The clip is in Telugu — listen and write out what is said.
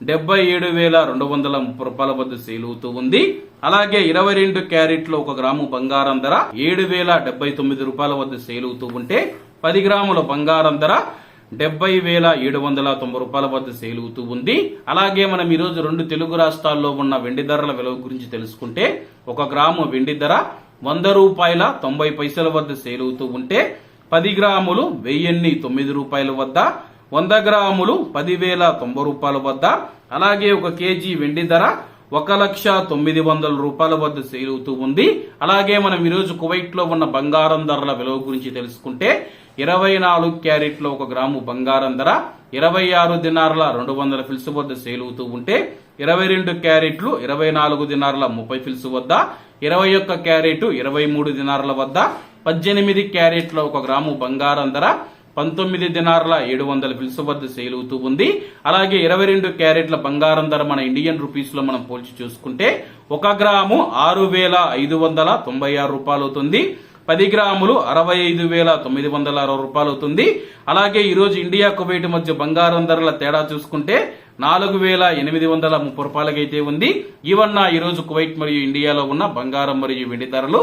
డెబ్బై ఏడు వేల రెండు వందల ముప్పై రూపాయల వద్ద సేల్ అవుతూ ఉంది. అలాగే ఇరవై రెండు క్యారెట్లు ఒక గ్రాము బంగారం ధర ఏడు వేల డెబ్బై తొమ్మిది రూపాయల వద్ద సేల్ అవుతూ ఉంటే పది గ్రాముల బంగారం ధర డెబ్బై వేల ఏడు వందల తొంభై రూపాయల వద్ద సేల్ అవుతూ ఉంది. అలాగే మనం ఈరోజు రెండు తెలుగు రాష్ట్రాల్లో ఉన్న వెండి ధరల విలువ గురించి తెలుసుకుంటే ఒక గ్రాము వెండి ధర వంద రూపాయల తొంభై పైసల వద్ద సేల్ అవుతూ ఉంటే పది గ్రాములు వెయ్యిన్ని తొమ్మిది రూపాయల వద్ద వంద గ్రాములు పదివేల తొంభై రూపాయల వద్ద అలాగే ఒక కేజీ వెండి ధర ఒక లక్ష తొమ్మిది వందల రూపాయల వద్ద సేల్ అవుతూ ఉంది. అలాగే మనం ఈరోజు కువైట్లో ఉన్న బంగారం ధరల విలువ గురించి తెలుసుకుంటే ఇరవై నాలుగు క్యారెట్లో ఒక గ్రాము బంగారం ధర ఇరవై ఆరు దినార్ల రెండు వందల ఫిల్స్ వద్ద సేల్ అవుతూ ఉంటే ఇరవై రెండు క్యారెట్లు ఇరవై నాలుగు దినార్ల ముప్పై ఫిల్స్ వద్ద ఇరవై ఒక్క క్యారెట్ ఇరవై మూడు దినార్ల వద్ద పద్దెనిమిది క్యారెట్ల ఒక గ్రాము బంగారం ధర పంతొమ్మిది దినార్ల ఏడు వందల పిలుసు వద్ద సేల్ అవుతూ ఉంది. అలాగే ఇరవై రెండు క్యారెట్ల బంగారం ధర మన ఇండియన్ రూపీస్లో మనం పోల్చి చూసుకుంటే ఒక గ్రాము ఆరు వేల ఐదు వందల తొంభై ఆరు రూపాయలు అవుతుంది పది గ్రాములు అరవై ఐదు వేల తొమ్మిది వందల అరవై రూపాయలు అవుతుంది అలాగే ఈరోజు ఇండియా కువైట్ మధ్య బంగారం ధరల తేడా చూసుకుంటే నాలుగు వేల ఎనిమిది వందల ముప్పై రూపాయలకైతే ఉంది. ఈవన్న ఈరోజు కువైట్ మరియు ఇండియాలో ఉన్న బంగారం మరియు వెండి ధరలు